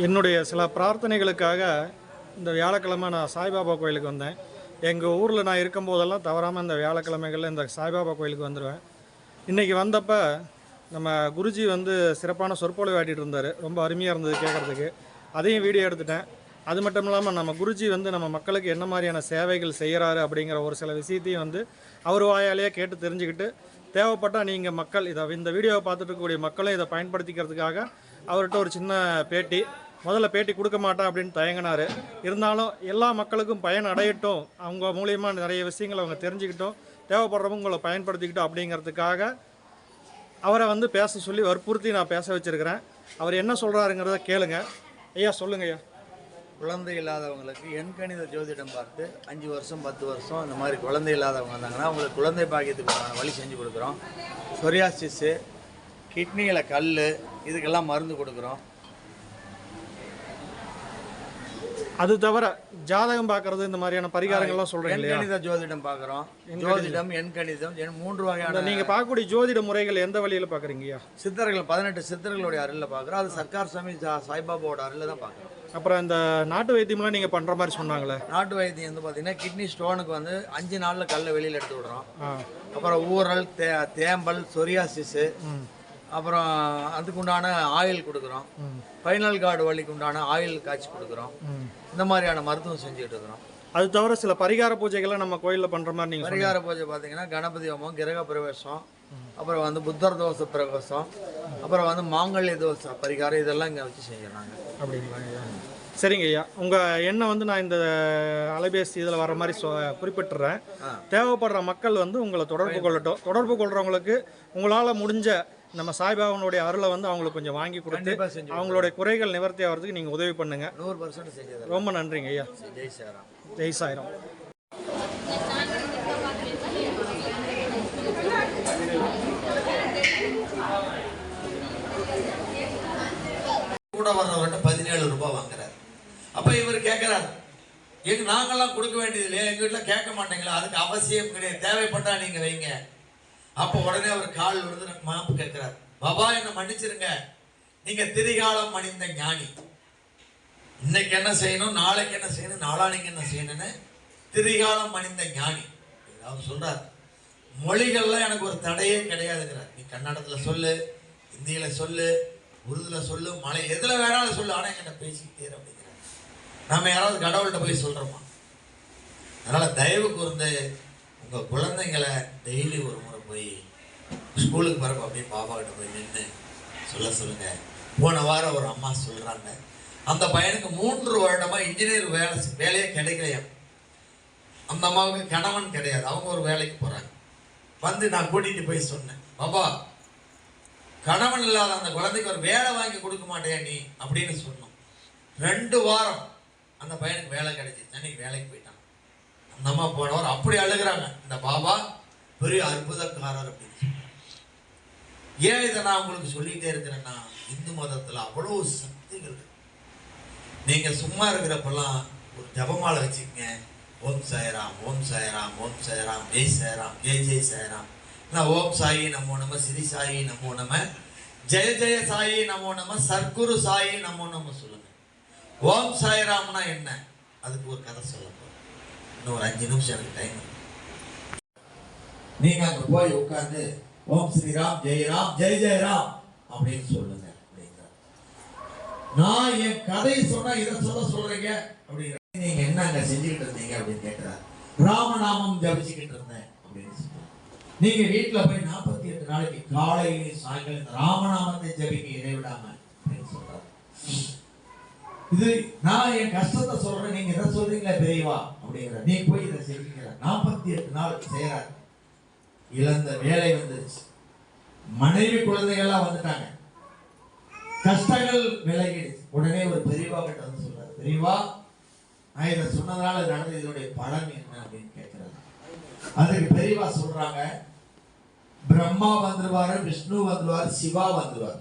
என்னுடைய சில பிரார்த்தனைகளுக்காக இந்த வியாழக்கிழமை நான் சாய்பாபா கோயிலுக்கு வந்தேன். எங்கள் ஊரில் நான் இருக்கும்போதெல்லாம் தவறாமல் இந்த வியாழக்கிழமைகளில் இந்த சாய்பாபா கோயிலுக்கு வந்துடுவேன் இன்றைக்கி வந்தப்போ நம்ம குருஜி வந்து சிறப்பான சொற்பொழிவு ஆட்டிகிட்டு இருந்தார். ரொம்ப அருமையாக இருந்தது கேட்குறதுக்கு அதையும் வீடியோ எடுத்துட்டேன். அது மட்டும் இல்லாமல் நம்ம குருஜி வந்து நம்ம மக்களுக்கு என்ன மாதிரியான சேவைகள் செய்கிறாரு அப்படிங்கிற ஒரு சில விஷயத்தையும் வந்து அவர் வாயாலேயே கேட்டு தெரிஞ்சுக்கிட்டு தேவைப்பட்டால் நீங்கள் மக்கள் இதை இந்த வீடியோவை பார்த்துட்டு இருக்கக்கூடிய மக்களும் இதை பயன்படுத்திக்கிறதுக்காக அவர்கிட்ட ஒரு சின்ன பேட்டி முதல்ல பேட்டி கொடுக்க மாட்டேன் அப்படின்னு தயங்கினார். இருந்தாலும் எல்லா மக்களுக்கும் பயன் அடையட்டும். அவங்க மூலயமா நிறைய விஷயங்களை அவங்க தெரிஞ்சுக்கிட்டோம். தேவைப்படுறவங்க உங்களை பயன்படுத்திக்கிட்டோம் அப்படிங்கிறதுக்காக அவரை வந்து பேச சொல்லி வற்புறுத்தி நான் பேச வச்சிருக்கிறேன். அவர் என்ன சொல்கிறாருங்கிறத கேளுங்க. ஐயா சொல்லுங்க ஐயா. குழந்தை இல்லாதவங்களுக்கு எண்கணித ஜோதிடம் பார்த்து அஞ்சு வருஷம் பத்து வருஷம் இந்த மாதிரி குழந்தை இல்லாதவங்க வந்தாங்கன்னா அவங்களுக்கு குழந்தை பாக்கியத்துக்கு வழி செஞ்சு கொடுக்குறோம். சொரியாசிஸு கிட்னியில் கல் இதுக்கெல்லாம் மருந்து கொடுக்குறோம். அது தவிர ஜாதகம் பார்க்கறது இந்த மாதிரியான பரிகாரங்கள்லாம் சொல்கிறீங்க இல்லையா? எண்கணித ஜோதிடம் பார்க்குறோம். ஜோதிடம் எண்கணிதம் எண் மூன்று வகையான நீங்கள் பார்க்கக்கூடிய ஜோதிட முறைகள் எந்த வழியில் பார்க்குறீங்கய்யா சித்தர்கள் பதினெட்டு சித்தர்களுடைய அருளில் பார்க்குறோம். அது சர்க்கார் சாமி சா- சாய்பாபாவோட அருளில் தான் பார்க்குறோம். அப்புறம் இந்த நாட்டு வைத்தியம்லாம் நீங்கள் பண்ணுற மாதிரி சொன்னாங்களே? நாட்டு வைத்தியம் வந்து பார்த்தீங்கன்னா கிட்னி ஸ்டோனுக்கு வந்து அஞ்சு நாளில் கல்லை வெளியில் எடுத்து விடுறோம். அப்புறம் ஊரல் தே தேம்பல் சொரியாசிஸு அப்புறம் அதுக்கு உண்டான ஆயில் கொடுக்குறோம். ஃபைனல் கார்டு வலிக்கு உண்டான ஆயில் காய்ச்சி கொடுக்குறோம். இந்த மாதிரியான மருத்துவம் செஞ்சுக்கிட்டு இருக்கிறோம். அது தவிர சில பரிகார பூஜைகள்லாம் நம்ம கோயிலில் பண்ணுற மாதிரி நீங்கள் பரிகார பூஜை பார்த்தீங்கன்னா கணபதி ஹோமம் கிரக பிரவேசம் அப்புறம் வந்து புத்தர் தோச பிரவேசம் அப்புறம் வந்து மாங்கல்ய தோசை பரிகாரம் இதெல்லாம் இங்கே வச்சு செஞ்சுறாங்க அப்படிங்களா? சரிங்க ஐயா. உங்கள் எண்ணம் வந்து நான் இந்த அலைபேசி இதில் வர மாதிரி சொ குறிப்பிட்டுறேன். தேவைப்படுற மக்கள் வந்து உங்களை தொடர்பு கொள்ளட்டும். தொடர்பு கொள்கிறவங்களுக்கு உங்களால் முடிஞ்ச நம்ம சாய்பாபாவுடைய அருளை வந்து அவங்களுக்கு கொஞ்சம் வாங்கி கொடுத்து அவங்களுடைய குறைகள் நிவர்த்தி ஆகிறதுக்கு நீங்கள் உதவி பண்ணுங்க. நூறு பர்சன்ட் செஞ்சது ரொம்ப நன்றிங்க ஐயா. ஜெய் சேராம் ஜெய் சாய்ராம். கூட வர்றவர்கிட்ட பதினேழு ரூபாய் வாங்குறாரு. அப்ப இவர் கேட்கிறாரு எங்க நாங்கெல்லாம் கொடுக்க வேண்டியது இல்லையா எங்க வீட்டுல கேட்க மாட்டீங்களா? அதுக்கு அவசியம் கிடையாது. தேவைப்பட்டா நீங்க வைங்க. அப்ப உடனே அவர் கால் விழுந்து மாப்பு கேட்கிறார் பாபா என்ன மன்னிச்சிருங்க. நீங்க திரிகாலம் அணிந்த ஞானி. இன்னைக்கு என்ன செய்யணும்? நாளைக்கு என்ன செய்யணும்? நாளானிக்கு என்ன செய்யணும்னு திரிகாலம் அணிந்த ஞானி. அவர் சொல்றார். மொழிகள்லாம் எனக்கு ஒரு தடையே கிடையாதுங்கிறார். நீ கன்னடத்துல சொல்லு இந்தியில சொல்லு உருதுல சொல்லு மலை எதுல வேணாலும் சொல்லு ஆனா என்கிட்ட பேசிக்கிட்டே அப்படிங்கிறார். நம்ம யாராவது கடவுள்கிட்ட போய் சொல்றோமா? அதனால தயவு கூர்ந்து உங்கள் குழந்தைங்களை டெய்லி ஒரு முறை போய் ஸ்கூலுக்கு வரப்போ அப்படியே பாபா போய் நின்று சொல்ல சொல்லுங்கள் போன வாரம் ஒரு அம்மா சொல்கிறாங்க அந்த பையனுக்கு மூன்று வருடமாக இன்ஜினியர் வேலை வேலையே கிடைக்கலையா? அந்த அம்மாவுக்கு கணவன் கிடையாது அவங்க ஒரு வேலைக்கு போகிறாங்க வந்து நான் கூட்டிகிட்டு போய் சொன்னேன் பாபா கணவன் இல்லாத அந்த குழந்தைக்கு ஒரு வேலை வாங்கி கொடுக்க மாட்டேயா நீ? அப்படின்னு சொன்னோம். ரெண்டு வாரம் அந்த பையனுக்கு வேலை கிடைச்சிச்சு அன்னைக்கு வேலைக்கு போயிட்டான். அந்த அம்மா போனவர் அப்படி அழுகுறாங்க. இந்த பாபா பெரிய அற்புதக்காரர் அப்படின்னு ஏன் இதை நான் உங்களுக்கு சொல்லிகிட்டே இருக்கிறேன்னா இந்து மதத்தில் அவ்வளோ சக்திகள் நீங்கள் சும்மா இருக்கிறப்பெல்லாம் ஒரு ஜபமாலை வச்சுக்கங்க. ஓம் சாயராம் ஓம் சாயராம் ஓம் சாயராம் ஜெய் சாயராம் ஜெய் ஜெய் சாயராம். இல்லை ஓம் சாயி நமோ நம சிறி சாயி நமோ நம ஜெய ஜெய சாயி நமோ நம சர்க்குரு சாயி நமோ நம சொல்லுங்க. ஓம் சாயராம்னா என்ன? அதுக்கு ஒரு கதை சொல்ல போகிறேன் இன்னும் ஒரு அஞ்சு நிமிஷம் எனக்கு டைம் நீங்க அங்க போய் உட்காந்து ஓம் ஸ்ரீராம் ஜெயராம் ஜெய் ஜெயராம் அப்படின்னு சொல்லுங்க அப்படிங்கிறார் நான் என் கதையை சொன்னா இதை சொல்ல சொல்றீங்க அப்படிங்கிற. நீங்க என்ன அங்க செஞ்சுக்கிட்டு இருந்தீங்க அப்படின்னு கேட்கிறார் ராமநாமம் ஜபிச்சுக்கிட்டு இருந்தேன் அப்படின்னு சொல்றார். நீங்க வீட்டுல போய் நாற்பத்தி எட்டு நாளைக்கு காலையில சாயங்காலம் ராமநாமத்தை ஜபிக்க இடைவிடாம அப்படின்னு சொல்றாரு. இது நான் என் கஷ்டத்தை சொல்றேன் நீங்க இதை சொல்றீங்களா தெரியவா அப்படிங்கிற நீ போய் இதை செய்யுங்கிற நாற்பத்தி எட்டு நாள் செய்கிறார் இழந்த வேலை வந்துருச்சு. மனைவி குழந்தைகள்லாம் வந்துட்டாங்க. கஷ்டங்கள் விலகிடுச்சு. உடனே ஒரு பெரியவா கிட்ட வந்து சொல்றாரு பெரியவா நான் இதை சொன்னதுனால நடந்த இதனுடைய பலன் என்ன? அப்படின்னு கேட்கிறாரு. அதுக்கு பெரியவா சொல்றாங்க பிரம்மா வந்துருவாரு விஷ்ணு வந்துருவாரு சிவா வந்துருவாரு.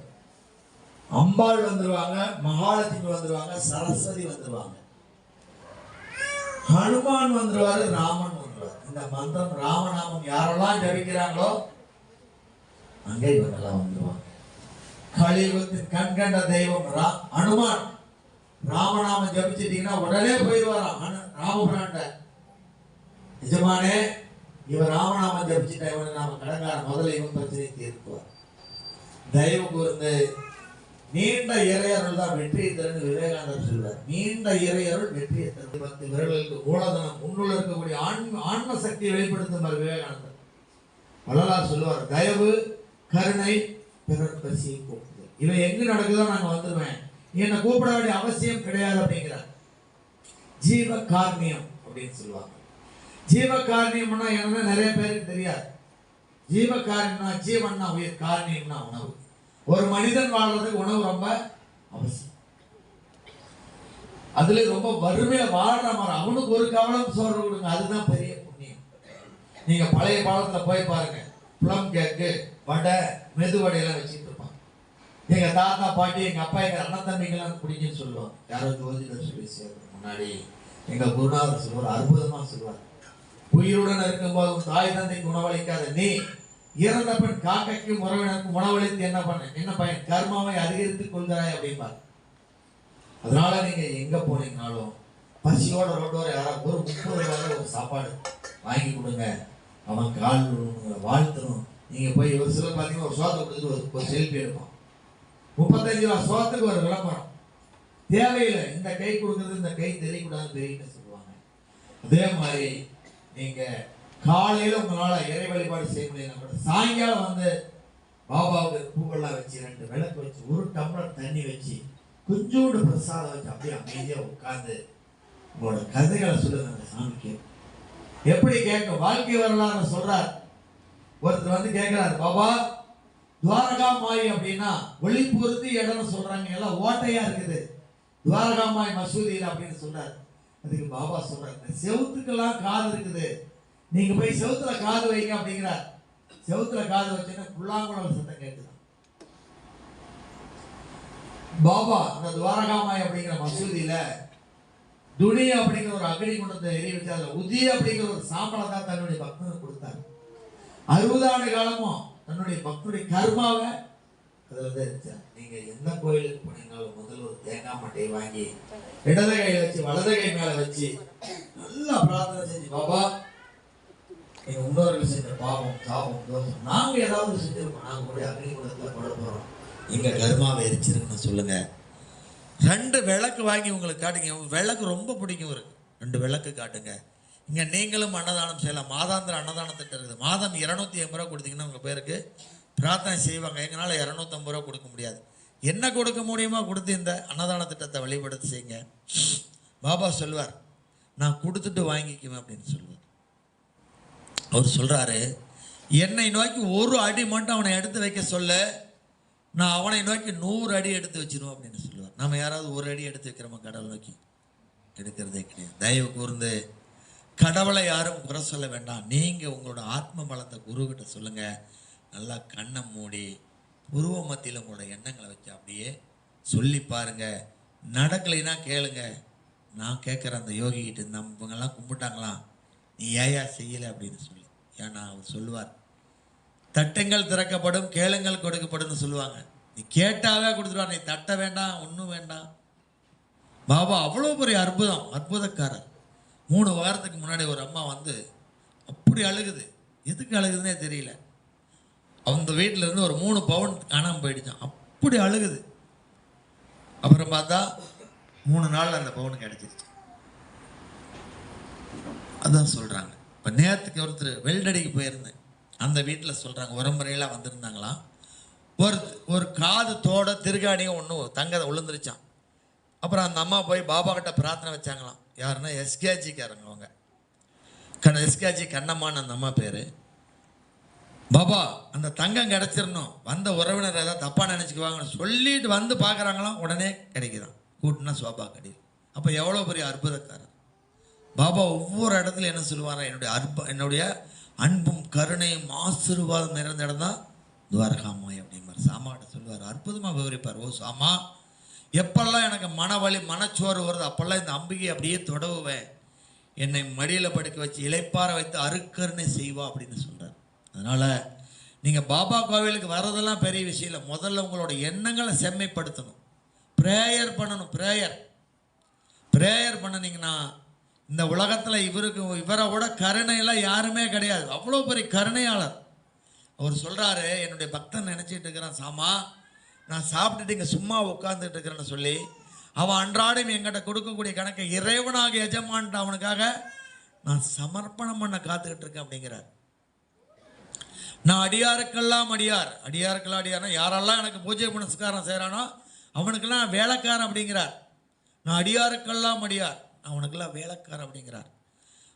அம்பாள் வந்துருவாங்க மகாலட்சுமி வந்துருவாங்க சரஸ்வதி வந்துருவாங்க. ஹனுமான் வந்துருவாரு ராமன் வந்துருவார். இந்த மந்திரம் ராமநாமம் யாரெல்லாம் ஜபிக்கிறாங்களோ அங்கே இவங்கெல்லாம் வந்துருவாங்க. கலியுகத்தின் கண்கண்ட தெய்வம் ரா- ஹனுமான். ராமநாமம் ஜபிச்சிட்டீங்கன்னா உடனே போயிடுவாராம். ராமபுராண்ட. நிஜமானே இவன் ராமநாமம் ஜபிச்சுட்டா இவனை நாம கடங்கார முதல்ல இவன் பிரச்சனையை தீர்க்குவார் தயவு கூர்ந்து நீண்ட இறையருள் தான் வெற்றியை தருன்னு விவேகானந்தர் சொல்வார் நீண்ட இறையருள் வெற்றியை தரும் பத்து விரல்களுக்கு மூலதனம் முன்னுள்ள இருக்கக்கூடிய ஆன்ம ஆன்ம சக்தியை வெளிப்படுத்தும் விவேகானந்தர். வள்ளலார் சொல்லுவார் தயவு கருணை பிறர் பசியை கூப்பிடுது இவன் எங்கு நடக்குதோ நாங்கள் வந்துடுவேன் நீ என்னை கூப்பிட வேண்டிய அவசியம் கிடையாது அப்படிங்கிறார். ஜீவ காரணியம் அப்படின்னு சொல்லுவாங்க. ஜீவ காரணியம்னா என்னன்னா நிறைய பேருக்கு தெரியாது. ஜீவ காரணம்னா ஜீவன்னா உயிர் காரணியம்னா உணவு. ஒரு மனிதன் வாழ்றதுக்கு உணவு ரொம்ப அவசியம். அதுல ரொம்ப வறுமையில வாழ்ற மாதிரி அவனுக்கு ஒரு கவனம் சோறு கொடுங்க அதுதான் பெரிய புண்ணியம். நீங்க பழைய காலத்துல போய் பாருங்க ப்ளம் கேக்கு வடை மெதுவடையெல்லாம் வச்சுட்டு இருப்பாங்க. எங்க தாத்தா பாட்டி எங்க அப்பா எங்க அண்ணன் தம்பிங்கெல்லாம் குடிங்கன்னு சொல்லுவோம் யாரோ ஜோதிடர் சொல்லி சேர்றதுக்கு முன்னாடி எங்க குருநாதர் சொல்லுவார் அற்புதமா சொல்லுவார். உயிருடன் இருக்கும்போது தாய் தந்தைக்கு உணவளிக்காத நீ இறந்த பின் காக்கைக்கும் உறவினருக்கும் உணவளித்து என்ன பண்ண என்ன பயன்? கர்மாவை அதிகரித்துக் கொள்கிறாய் அப்படிம்பார். அதனால நீங்க எங்க போனீங்கனாலும் பசியோட ரோட்டோர யாராவது ஒரு முப்பது ரூபாய் ஒரு சாப்பாடு வாங்கி கொடுங்க. அவன் கால் வாழ்த்தணும் நீங்க போய் ஒரு சிலர் பார்த்தீங்கன்னா ஒரு சோத்தை கொடுத்துட்டு ஒரு- ஒரு செல்ஃபி எடுப்பான். முப்பத்தஞ்சு ரூபா சோத்துக்கு ஒரு விளம்பரம். தேவையில்லை இந்த கை கொடுக்குறது இந்த கை தெரியக்கூடாதுன்னு தெரியுன்னு சொல்லுவாங்க. அதே மாதிரி நீங்கள் காலையில் உங்களால் இறை வழிபாடு செய்ய முடியல. கூட சாயங்காலம் வந்து பாபாவுக்கு பூவெல்லாம் வச்சு ரெண்டு விளக்கு வச்சு ஒரு டம்ளர் தண்ணி வச்சு கொஞ்சோண்டு பிரசாதம் வச்சு அப்படியே அமைதியாக உட்காந்து உங்களோட கதைகளை சொல்லுங்க அந்த சாமிக்கு எப்படி கேட்க? வாழ்க்கை வரலாறு சொல்றார். ஒருத்தர் வந்து கேட்கிறார் பாபா துவாரகா மாய் அப்படின்னா ஒளி பொருத்து இடம்னு சொல்றாங்க. எல்லாம் ஓட்டையா இருக்குது. துவாரகா மாய் மசூதியில் அப்படின்னு சொல்றாரு. அதுக்கு பாபா சொல்றாரு இந்த செவுத்துக்கெல்லாம் காது இருக்குது. நீங்க போய் செவுத்துல காது வைங்க அப்படிங்கிறார். செவுத்துல காது வச்சுன்னா புல்லாங்குழல் சத்தம் கேட்குது. பாபா அந்த துவாரகாமாய் அப்படிங்கிற மசூதியில துணி அப்படிங்கிற ஒரு அக்னி குண்டத்தை எரிய வச்சு உதி அப்படிங்கிற ஒரு சாம்பலை தான் தன்னுடைய பக்தனுக்கு கொடுத்தார். அறுபது ஆண்டு காலமும் தன்னுடைய பக்தனுடைய கர்மாவை அதில் தான் இருந்துச்சார் நீங்க எந்த கோயிலுக்கு போனீங்கனாலும் முதல்ல ஒரு தேங்காய் மட்டையை வாங்கி இடது கையில் வச்சு வலது கை மேல வச்சு நல்லா பிரார்த்தனை செஞ்சு பாபா எங்கள் முன்னோர்கள் செஞ்ச பாவம் சாபம் தோஷம் நாங்கள் ஏதாவது செஞ்சிருக்கோம் நாங்கள் கூட அக்னி போட போறோம். கர்மாவை எரிச்சிருக்குன்னு சொல்லுங்க. ரெண்டு விளக்கு வாங்கி உங்களுக்கு காட்டுங்க. விளக்கு ரொம்ப பிடிக்கும் ஒரு ரெண்டு விளக்கு காட்டுங்க. இங்கே நீங்களும் அன்னதானம் செய்யலாம். மாதாந்திர அன்னதான திட்டம் இருக்குது. மாதம் இரநூத்தி ஐம்பது ரூபா கொடுத்தீங்கன்னா உங்கள் பேருக்கு பிரார்த்தனை செய்வாங்க. எங்களால் இரநூத்தம்பது ரூபா கொடுக்க முடியாது. என்ன கொடுக்க முடியுமோ கொடுத்து இந்த அன்னதான திட்டத்தை வழிபடுத்தி செய்யுங்க. பாபா சொல்வார் நான் கொடுத்துட்டு வாங்கிக்குவேன் அப்படின்னு சொல்லுவேன் அவர் சொல்கிறாரு என்னை நோக்கி ஒரு அடி மட்டும் அவனை எடுத்து வைக்க சொல்ல நான் அவனை நோக்கி நூறு அடி எடுத்து வச்சிருவோம் அப்படின்னு சொல்லுவார். நம்ம யாராவது ஒரு அடி எடுத்து வைக்கிறோமா கடவுள் நோக்கி? எடுக்கிறதே கிடையாது. தயவு கூர்ந்து கடவுளை யாரும் குறை சொல்ல வேண்டாம். நீங்கள் உங்களோட ஆத்ம பலத்தை குருக்கிட்ட சொல்லுங்கள் நல்லா கண்ணை மூடி உருவ மத்தியில் உங்களோட எண்ணங்களை வச்சு அப்படியே சொல்லி பாருங்கள் நடக்கலைன்னா கேளுங்க. நான் கேட்குற அந்த யோகிக்கிட்டு கிட்ட நம்ம இவங்கெல்லாம் கும்பிட்டாங்களாம். நீ ஏயா செய்யலை? அப்படின்னு சொல்லி. ஏன்னா அவர் சொல்லுவார் தட்டங்கள் திறக்கப்படும் கேளுங்கள் கொடுக்கப்படும் சொல்லுவாங்க. நீ கேட்டாவே கொடுத்துருவார் நீ தட்ட வேண்டாம் ஒன்றும் வேண்டாம். பாபா அவ்வளோ பெரிய அற்புதம் அற்புதக்காரர். மூணு வாரத்துக்கு முன்னாடி ஒரு அம்மா வந்து அப்படி அழுகுது. எதுக்கு அழுகுதுன்னே தெரியல. அந்த வீட்டில் இருந்து ஒரு மூணு பவுன் காணாமல் போயிடுச்சான் அப்படி அழுகுது. அப்புறம் பார்த்தா மூணு நாள் அந்த பவுன் கிடச்சிருச்சு. அதான் சொல்கிறாங்க இப்போ நேரத்துக்கு ஒருத்தர் வெல்டடிக்கு போயிருந்தேன். அந்த வீட்டில் சொல்கிறாங்க உரம்புறையெல்லாம் வந்திருந்தாங்களாம் ஒரு ஒரு காது தோட திருகாணியும் ஒன்று தங்கதை விழுந்துருச்சான் அப்புறம் அந்த அம்மா போய் பாபா கிட்ட பிரார்த்தனை வச்சாங்களாம். யாருன்னா எஸ்கேஜிக்காரங்க அவங்க. கண்ண எஸ்கேஜி கண்ணம்மான்னு அந்த அம்மா பேர். பாபா அந்த தங்கம் கிடச்சிடணும் வந்த உறவினர் ஏதாவது தப்பாக நினச்சிக்குவாங்கன்னு சொல்லிட்டு வந்து பார்க்குறாங்களாம் உடனே கிடைக்குதான் கூட்டினா சோபா கிடைக்கும் அப்போ எவ்வளோ பெரிய அற்புதக்காரர் பாபா ஒவ்வொரு இடத்துல என்ன சொல்லுவாரா என்னுடைய அற்ப என்னுடைய அன்பும் கருணையும் ஆசீர்வாதம் நிறைந்த இடம் தான் துவாரகாமாய் அப்படிம்பார். சாமாட்ட சொல்லுவார் அற்புதமாக விவரிப்பார். ஓ சாமா எப்பெல்லாம் எனக்கு மனவலி மனச்சோறு வருது அப்பெல்லாம் இந்த அம்பிகை அப்படியே தொடவுவேன். என்னை மடியில் படுக்க வச்சு இளைப்பார வைத்து அருக்கருணை செய்வா அப்படின்னு சொல்கிறார் அதனால் நீங்கள் பாபா கோவிலுக்கு வர்றதெல்லாம் பெரிய விஷயம் இல்லை. முதல்ல உங்களோட எண்ணங்களை செம்மைப்படுத்தணும். ப்ரேயர் பண்ணணும் ப்ரேயர் ப்ரேயர் பண்ணினீங்கன்னா இந்த உலகத்தில் இவருக்கு இவரை விட கருணையெல்லாம் யாருமே கிடையாது. அவ்வளோ பெரிய கருணையாளர். அவர் சொல்கிறாரு என்னுடைய பக்தன் நினச்சிட்டு இருக்கிறான் சாமா. நான் சாப்பிட்டுட்டு இங்கே சும்மா உட்காந்துட்டு இருக்கிறேன்னு சொல்லி அவன் அன்றாடம் எங்கிட்ட கொடுக்கக்கூடிய கணக்கை இறைவனாக எஜமான்ட்டு அவனுக்காக நான் சமர்ப்பணம் பண்ண காத்துக்கிட்டு இருக்கேன் அப்படிங்கிறார். நான் அடியாருக்கெல்லாம் அடியார். அடியாருக்கெல்லாம் அடியார்னா யாரெல்லாம் எனக்கு பூஜை புனஸ்காரம் செய்கிறானோ அவனுக்கெல்லாம் நான் வேலைக்காரன் அப்படிங்கிறார். நான் அடியாருக்கெல்லாம் அடியார். அவனுக்கெல்லாம் வேலைக்காரன் அப்படிங்கிறார்.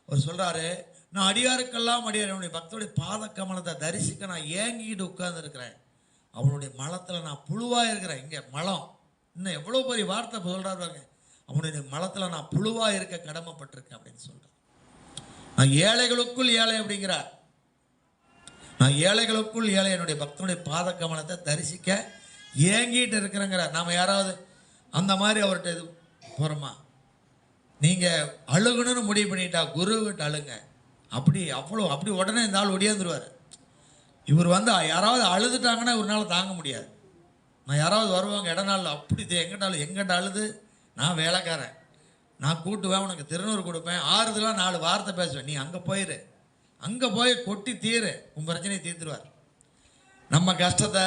அவர் சொல்கிறாரு நான் அடியாருக்கெல்லாம் அடியார். என்னுடைய பக்தருடைய பாத கமலத்தை தரிசிக்க நான் ஏங்கிட்டு உட்கார்ந்துருக்கிறேன். அவனுடைய மலத்தில் நான் புழுவாக இருக்கிறேன். இங்கே மலம். இன்னும் எவ்வளோ பெரிய வார்த்தை சொல்கிறாரு பாருங்க. அவனுடைய மலத்தில் நான் புழுவாக இருக்க கடமைப்பட்டிருக்கேன் அப்படின்னு சொல்கிறேன் நான் ஏழைகளுக்குள் ஏழை அப்படிங்கிறார். நான் ஏழைகளுக்குள் ஏழை. என்னுடைய பக்தனுடைய பாத கமலத்தை தரிசிக்க ஏங்கிட்டு இருக்கிறேங்கிறார். நாம் யாராவது அந்த மாதிரி அவர்கிட்ட இது போகிறோமா நீங்கள் அழுகணும்னு முடிவு பண்ணிட்டா குருவிட்ட அழுங்க. அப்படி அவ்வளோ அப்படி உடனே இந்த ஆள் ஒடியாந்துருவார். இவர் வந்து யாராவது அழுதுட்டாங்கன்னா இவரால் தாங்க முடியாது. நான் யாராவது வருவாங்க இடநாள் அப்படி எங்கிட்ட எங்கிட்டாலும் எங்கிட்ட அழுது நான் வேலைக்காரன். நான் கூட்டுவேன் உனக்கு திருநூறு கொடுப்பேன் ஆறுதலாக நாலு வார்த்தை பேசுவேன். நீ அங்கே போயிரு. அங்கே போய் கொட்டி தீரு உன் பிரச்சனையை தீர்த்துருவார். நம்ம கஷ்டத்தை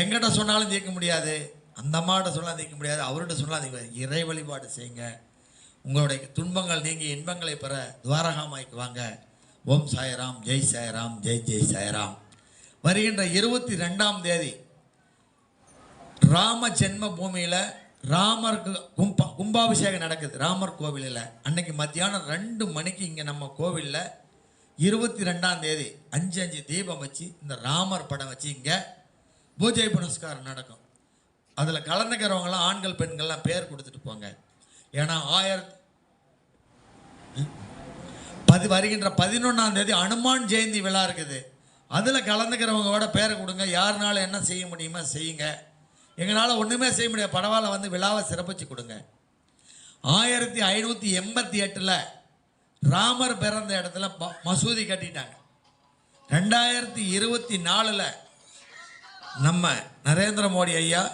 எங்கிட்ட சொன்னாலும் தீர்க்க முடியாது. அந்த அம்மாட்ட சொன்னாலும் தீர்க்க முடியாது அவர்கிட்ட சொன்னாலும் தீர்க்க முடியாது. இறை வழிபாடு செய்யுங்க. உங்களுடைய துன்பங்கள் நீங்கி இன்பங்களை பெற துவாரகாமாய்க்கு வாங்க. ஓம் சாய்ராம் ஜெய் சாய்ராம் ஜெய் ஜெய் சாய்ராம். வருகின்ற இருபத்தி ரெண்டாம் தேதி ராம ஜென்ம பூமியில் ராமருக்கு கும்பா கும்பாபிஷேகம் நடக்குது ராமர் கோவிலில். அன்னைக்கு மத்தியானம் ரெண்டு மணிக்கு இங்கே நம்ம கோவிலில் இருபத்தி ரெண்டாம் தேதி அஞ்சு அஞ்சு தீபம் வச்சு இந்த ராமர் படம் வச்சு இங்கே பூஜை புனஸ்காரம் நடக்கும். அதில் கலந்துக்கிறவங்களாம் ஆண்கள் பெண்கள்லாம் பேர் கொடுத்துட்டு போங்க. ஏன்னா ஆயிரத்தி பதி வருகின்ற பதினொன்றாம் தேதி அனுமான் ஜெயந்தி விழா இருக்குது. அதில் கலந்துக்கிறவங்களோட பேரை கொடுங்க. யாருனால என்ன செய்ய முடியுமோ செய்யுங்க. எங்களால் ஒன்றுமே செய்ய முடியாது. பரவாயில்ல வந்து விழாவை சிறப்பிச்சு கொடுங்க. ஆயிரத்தி ஐநூற்றி எண்பத்தி எட்டில் ராமர் பிறந்த இடத்துல ப- மசூதி கட்டிட்டாங்க. ரெண்டாயிரத்தி இருபத்தி நாலில் நம்ம நரேந்திர மோடி ஐயா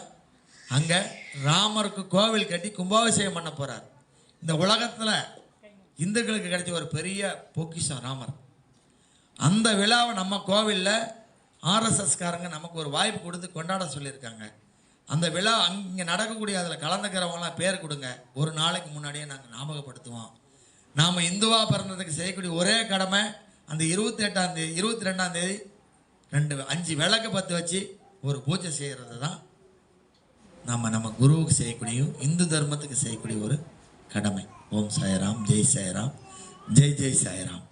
அங்கே ராமருக்கு கோவில் கட்டி கும்பாபிஷேகம் பண்ண போகிறார் இந்த உலகத்தில் இந்துக்களுக்கு கிடைச்ச ஒரு பெரிய பொக்கிஷம் ராமர். அந்த விழாவை நம்ம கோவிலில் ஆர்எஸ்எஸ்காரங்க நமக்கு ஒரு வாய்ப்பு கொடுத்து கொண்டாட சொல்லியிருக்காங்க. அந்த விழா அங்கே நடக்கக்கூடிய அதில் கலந்துக்கிறவங்களாம் பேர் கொடுங்க. ஒரு நாளைக்கு முன்னாடியே நாங்கள் ஞாபகப்படுத்துவோம். நாம் இந்துவாக பிறந்ததுக்கு செய்யக்கூடிய ஒரே கடமை அந்த இருபத்தி எட்டாம் தேதி இருபத்தி ரெண்டாம் தேதி ரெண்டு அஞ்சு விளக்கு பத்து வச்சு ஒரு பூஜை செய்கிறது தான் நம்ம நம்ம குருவுக்கு செய்யக்கூடிய இந்து தர்மத்துக்கு செய்யக்கூடிய ஒரு கடமை. ஓம் சாய்ராம் ஜெய் சாய்ராம் ஜெய் ஜெய் சாய்ராம்